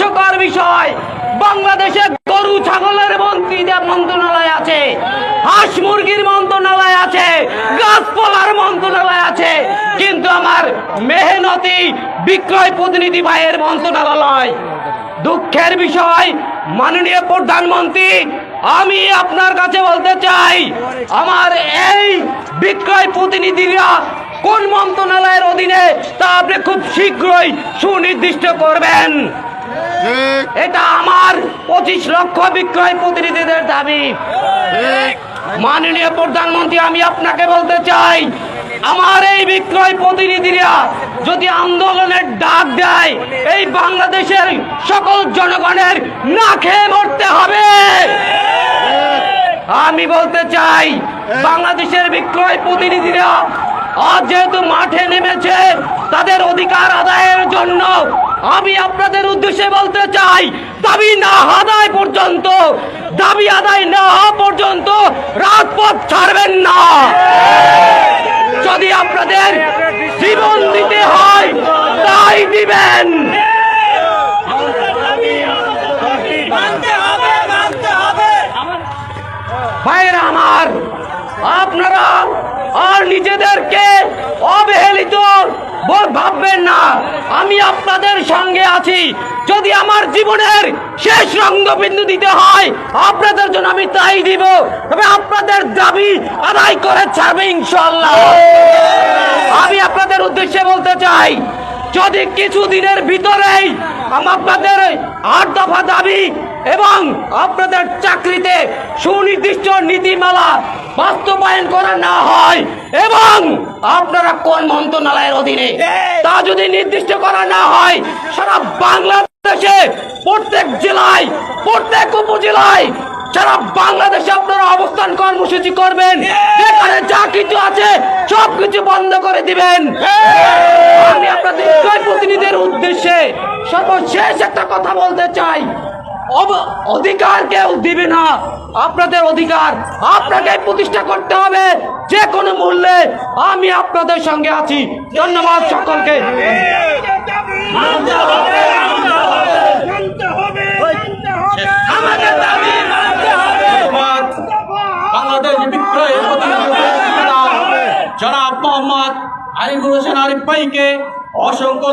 হাস্যকর বিষয়। বাংলাদেশে গরু ছাগলের মন্ত্রী মন্ত্রণালয় আছে। হাঁস মুরগির মন্ত্রণালয় আছে। গাছপালার মন্ত্রণালয় আছে। কিন্তু আমার মেহনতি বিক্রয় প্রতিনিধি ভাইয়ের মন্ত্রণালয়। দুঃখের বিষয়, মাননীয় প্রধানমন্ত্রী, আমি আপনার কাছে বলতে চাই, আমার এই বিক্রয় প্রতিনিধিরা কোন মন্ত্রণালয়ের অধীনে তা আপনি খুব শীঘ্রই সুনির্দিষ্ট করবেন। এটা আমার পঁচিশ লক্ষ বিক্রয় প্রতিনিধিদের দাবি। মাননীয় প্রধানমন্ত্রী, আমি আপনাকে বলতে চাই, আমার এই বিক্রয় প্রতিনিধিরা যদি আন্দোলনের ডাক দেয়, এই বাংলাদেশের সকল জনগণের না খেয়ে মরতে হবে। আমি বলতে চাই, বাংলাদেশের বিক্রয় প্রতিনিধিরা আজ যেহেতু মাঠে নেমেছে, তাদের অধিকার আদায়ের জন্য আমি আপনাদের উদ্দেশ্যে বলতে চাই, দাবি না আদায় পর্যন্ত, দাবি আদায় না হওয়া পর্যন্ত রাজপথ ছাড়বেন না। যদি আপনাদের জীবন দিতে হয়, তাই দিবেন। ভাইরা আমার, আপনারা আর নিজেদেরকে অবহেলিত না। আমি আপনাদের সঙ্গে আছি। যদি আমার জীবনের শেষ রঙ্গবিন্দু দিতে হয়, আপনাদের জন্য আমি তাই দিব। তবে আপনাদের দাবি আদায় করে ছাড়বে ইনশাল্লাহ আমি আপনাদের উদ্দেশ্যে বলতে চাই যদি কিছু দিনের ভিতরেই আম- আপনাদের আট দফা দাবি এবং আপনাদের চাকরিতে সুনির্দিষ্ট নীতিমালা বাস্তবায়ন করা না হয় এবং আপনারা কোন মন্ত্রণালয়ের অধীনে তা যদি নির্দিষ্ট করা না হয় সারা বাংলাদেশে প্রত্যেক জেলায় প্রত্যেক উপজেলায় সারা বাংলাদেশে আপনারা অবস্থান কর্মসূচি করবেন। যেখানে যা কিছু আছে সব কিছু বন্ধ করে দিবেন। আমি আপনাদের উদ্দেশ্যে সর্বশেষ একটা কথা বলতে চাই। অধিকার কেউ দিবে না। আপনাদের অধিকার আপনাকে প্রতিষ্ঠা করতে হবে। যে কোনো মূল্যে আমি আপনাদের সঙ্গে আছি। ধন্যবাদ সকলকে। জনাব মোহাম্মদ আরিফুল হোসেন আরিফ ভাইকে অসংখ্য